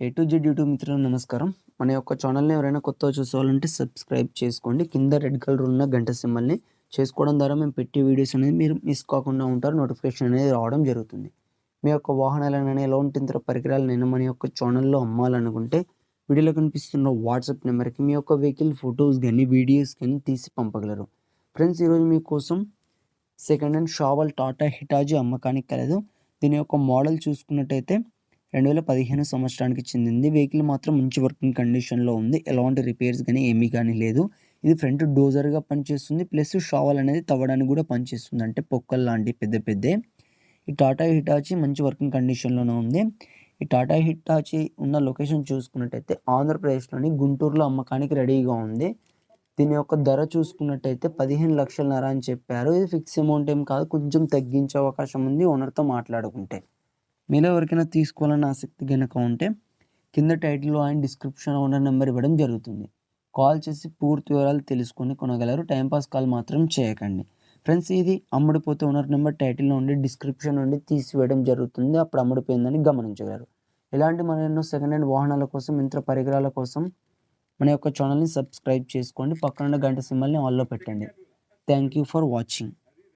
A to Z YouTube మిత్రులు నమస్కారం. మన యొక్క ఛానల్ని ఎవరైనా కొత్తగా చూసుకోవాలంటే సబ్స్క్రైబ్ చేసుకోండి. కింద రెడ్ కలర్ ఉన్న గంట సింబల్ని చేసుకోవడం ద్వారా మేము పెట్టే వీడియోస్ అనేది మీరు మిస్ కాకుండా ఉంటారు. నోటిఫికేషన్ అనేది రావడం జరుగుతుంది. మీ యొక్క వాహనాలను ఎలాంటి ఇతర పరికరాలనైనా మన యొక్క ఛానల్లో అమ్మాలనుకుంటే వీడియోలో కనిపిస్తున్న వాట్సాప్ నెంబర్కి మీ యొక్క వెహికల్ ఫొటోస్ కానీ వీడియోస్ కానీ తీసి పంపగలరు. ఫ్రెండ్స్ ఈరోజు మీకోసం second hand shovel Tata Hitachi అమ్మకానికి కలదు. దీని యొక్క మోడల్ చూసుకున్నట్టయితే రెండు వేల పదిహేను సంవత్సరానికి చెందింది. వెహికల్ మాత్రం మంచి వర్కింగ్ కండిషన్లో ఉంది. ఎలాంటి రిపేర్స్ కానీ ఏమీ కానీ లేదు. ఇది ఫ్రంట్ డోజర్గా పనిచేస్తుంది. ప్లస్ షావల్ అనేది తవ్వడానికి కూడా పనిచేస్తుంది. అంటే పొక్కల్ లాంటి పెద్ద పెద్ద. ఈ టాటా హిటాచి మంచి వర్కింగ్ కండిషన్లోనే ఉంది. ఈ టాటా హిటాచి ఉన్న లొకేషన్ చూసుకున్నట్టయితే ఆంధ్రప్రదేశ్లోని గుంటూరులో అమ్మకానికి రెడీగా ఉంది. దీని యొక్క ధర చూసుకున్నట్టయితే పదిహేను లక్షలన్నర అని చెప్పారు. ఇది ఫిక్స్ అమౌంట్ ఏం కాదు. కొంచెం తగ్గించే అవకాశం ఉంది. ఓనర్తో మాట్లాడుకుంటే. మీలో ఎవరికైనా తీసుకోవాలని ఆసక్తి కనుక ఉంటే కింద టైటిల్లో అండ్ డిస్క్రిప్షన్ ఓనర్ నెంబర్ ఇవ్వడం జరుగుతుంది. కాల్ చేసి పూర్తి వివరాలు తెలుసుకొని కొనగలరు. టైంపాస్ కాల్ మాత్రం చేయకండి. ఫ్రెండ్స్ ఇది అమ్ముడిపోతే ఓనర్ నెంబర్ టైటిల్లో ఉండి డిస్క్రిప్షన్ నుండి తీసివేయడం జరుగుతుంది. అప్పుడు అమ్ముడిపోయిందని గమనించగలరు. ఇలాంటి మన ఎన్నో సెకండ్ హ్యాండ్ వాహనాల కోసం యంత్ర పరికరాల కోసం మన యొక్క ఛానల్ని సబ్స్క్రైబ్ చేసుకోండి. పక్కన గంట సింబల్ని ఆల్లో పెట్టండి. Thank you for watching